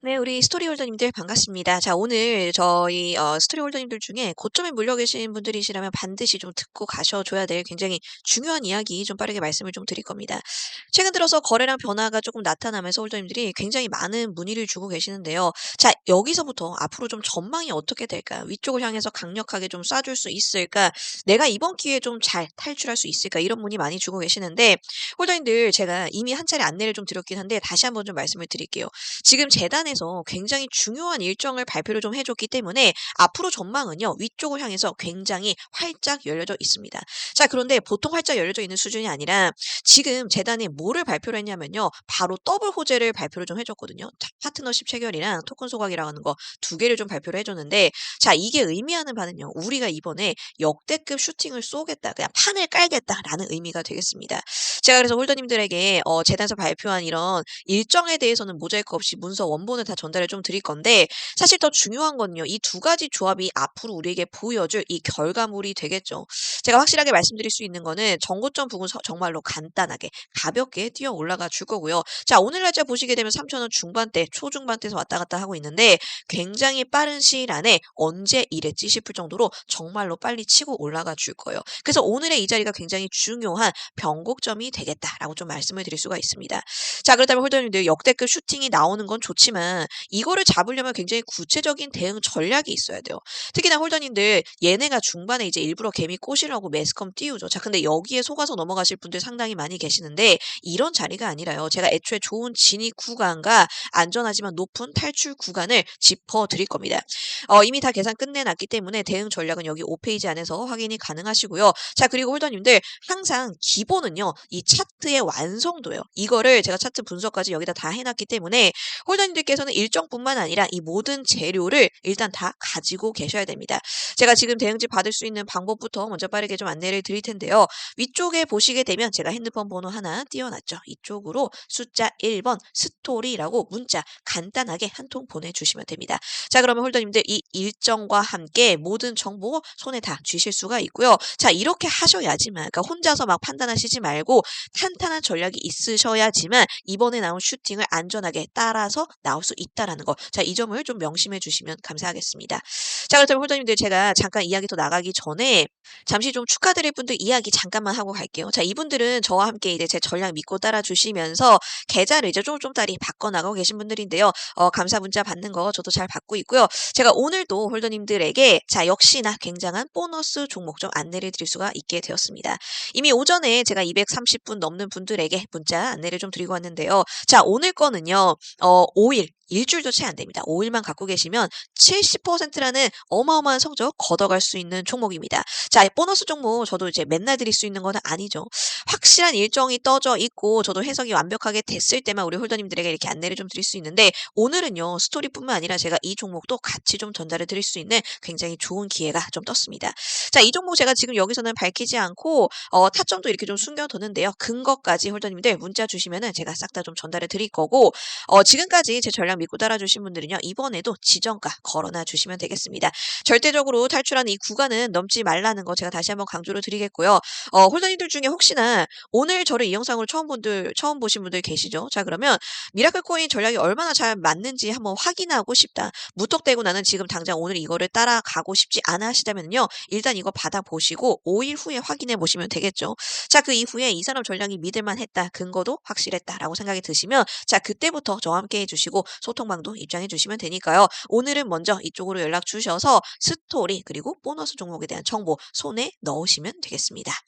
네, 우리 스토리 홀더님들 반갑습니다. 자, 오늘 저희 어, 스토리 홀더님들 중에 고점에 물려 계신 분들이시라면 반드시 좀 듣고 가셔줘야 될 굉장히 중요한 이야기 좀 빠르게 말씀을 좀 드릴 겁니다. 최근 들어서 거래량 변화가 조금 나타나면서 홀더님들이 굉장히 많은 문의를 주고 계시는데요. 자, 여기서부터 앞으로 좀 전망이 어떻게 될까? 위쪽을 향해서 강력하게 좀 쏴줄 수 있을까? 내가 이번 기회에 좀 잘 탈출할 수 있을까? 이런 문의 많이 주고 계시는데 홀더님들 제가 이미 한 차례 안내를 좀 드렸긴 한데 다시 한번 좀 말씀을 드릴게요. 지금 재단 에서 굉장히 중요한 일정을 발표를 좀 해줬기 때문에 앞으로 전망은요 위쪽을 향해서 굉장히 활짝 열려져 있습니다. 자 그런데 보통 활짝 열려져 있는 수준이 아니라 지금 재단이 뭐를 발표를 했냐면요 바로 더블 호재를 발표를 좀 해줬거든요. 자, 파트너십 체결이랑 토큰 소각이라고 하는 거 두 개를 좀 발표를 해줬는데 자 이게 의미하는 바는요 우리가 이번에 역대급 슈팅을 쏘겠다 그냥 판을 깔겠다라는 의미가 되겠습니다. 제가 그래서 홀더님들에게 어, 재단에서 발표한 이런 일정에 대해서는 모자이크 없이 문서 원본 을 다 전달을 좀 드릴 건데 사실 더 중요한 건요. 이 두 가지 조합이 앞으로 우리에게 보여줄 이 결과물이 되겠죠. 제가 확실하게 말씀드릴 수 있는 거는 정고점 부분 서- 정말로 간단하게 가볍게 뛰어 올라가 줄 거고요. 자, 오늘 날짜 보시게 되면 3,000원 중반대, 초중반대에서 왔다 갔다 하고 있는데 굉장히 빠른 시일 안에 언제 이랬지 싶을 정도로 정말로 빨리 치고 올라가 줄 거예요. 그래서 오늘의 이 자리가 굉장히 중요한 변곡점이 되겠다라고 좀 말씀을 드릴 수가 있습니다. 자, 그렇다면 홀더님들 역대급 슈팅이 나오는 건 좋지만 이거를 잡으려면 굉장히 구체적인 대응 전략이 있어야 돼요. 특히나 홀더님들 얘네가 중반에 이제 일부러 개미 꼬시려고 매스컴 띄우죠. 자, 근데 여기에 속아서 넘어가실 분들 상당히 많이 계시는데 이런 자리가 아니라요. 제가 애초에 좋은 진입 구간과 안전하지만 높은 탈출 구간을 짚어 드릴 겁니다. 어, 이미 다 계산 끝내놨기 때문에 대응 전략은 여기 5페이지 안에서 확인이 가능하시고요. 자, 그리고 홀더님들 항상 기본은요. 이 차트의 완성도예요. 이거를 제가 차트 분석까지 여기다 다 해놨기 때문에 홀더님들께서 는 일정뿐만 아니라 이 모든 재료를 일단 다 가지고 계셔야 됩니다. 제가 지금 대응지 받을 수 있는 방법부터 먼저 빠르게 좀 안내를 드릴 텐데요. 위쪽에 보시게 되면 제가 핸드폰 번호 하나 띄워놨죠. 이쪽으로 숫자 1번 스토리라고 문자 간단하게 한 통 보내주시면 됩니다. 자, 그러면 홀더님들 이 일정과 함께 모든 정보 손에 다 쥐실 수가 있고요. 자, 이렇게 하셔야지만, 그러니까 혼자서 막 판단하시지 말고 탄탄한 전략이 있으셔야지만 이번에 나온 슈팅을 안전하게 따라서 나올 수 있다라는 거. 자, 이 점을 좀 명심해 주시면 감사하겠습니다. 자, 그렇다면 홀더님들 제가 잠깐 이야기 더 나가기 전에 잠시 좀 축하드릴 분들 이야기 잠깐만 하고 갈게요. 자, 이분들은 저와 함께 이제 제 전략 믿고 따라 주시면서 계좌를 이제 조금조금따리 바꿔 나가고 계신 분들인데요. 어, 감사 문자 받는 거 저도 잘 받고 있고요. 제가 오늘도 홀더님들에게 자, 역시나 굉장한 보너스 종목 좀 안내를 드릴 수가 있게 되었습니다. 이미 오전에 제가 230분 넘는 분들에게 문자 안내를 좀 드리고 왔는데요. 자, 오늘 거는요, 어, 5일, 일주일도 채 안 됩니다. 5일만 갖고 계시면 70%라는 어마어마한 성적 걷어갈 수 있는 종목입니다. 자, 이 보너스 종목 저도 이제 맨날 드릴 수 있는 거는 아니죠. 확실한 일정이 떠져 있고 저도 해석이 완벽하게 됐을 때만 우리 홀더님들에게 이렇게 안내를 좀 드릴 수 있는데 오늘은요, 스토리뿐만 아니라 제가 이 종목도 같이 좀 전달을 드릴 수 있는 굉장히 좋은 기회가 좀 떴습니다. 자, 이 종목 제가 지금 여기서는 밝히지 않고 어, 타점도 이렇게 좀 숨겨두는데요. 근거까지 홀더님들 문자 주시면은 제가 싹 다 좀 전달해 드릴 거고 어, 지금까지 제 전략 믿고 따라주신 분들은요. 이번에도 지정가 걸어놔 주시면 되겠습니다. 절대적으로 탈출하는 이 구간은 넘지 말라는 거 제가 다시 한번 강조를 드리겠고요. 어, 홀더님들 중에 혹시나 오늘 저를 이 영상으로 처음 분들 처음 보신 분들 계시죠? 자 그러면 미라클 코인 전략이 얼마나 잘 맞는지 한번 확인하고 싶다. 무턱대고 나는 지금 당장 오늘 이거를 따라가고 싶지 않아 하시다면요. 일단 이거 받아보시고 5일 후에 확인해 보시면 되겠죠. 자, 그 이후에 이 사람 전략이 믿을만 했다. 근거도 확실했다라고 생각이 드시면 자, 그때부터 저와 함께 해주시고 소통방도 입장해 주시면 되니까요. 오늘은 먼저 이쪽으로 연락 주셔서 스토리 그리고 보너스 종목에 대한 정보 손에 넣으시면 되겠습니다.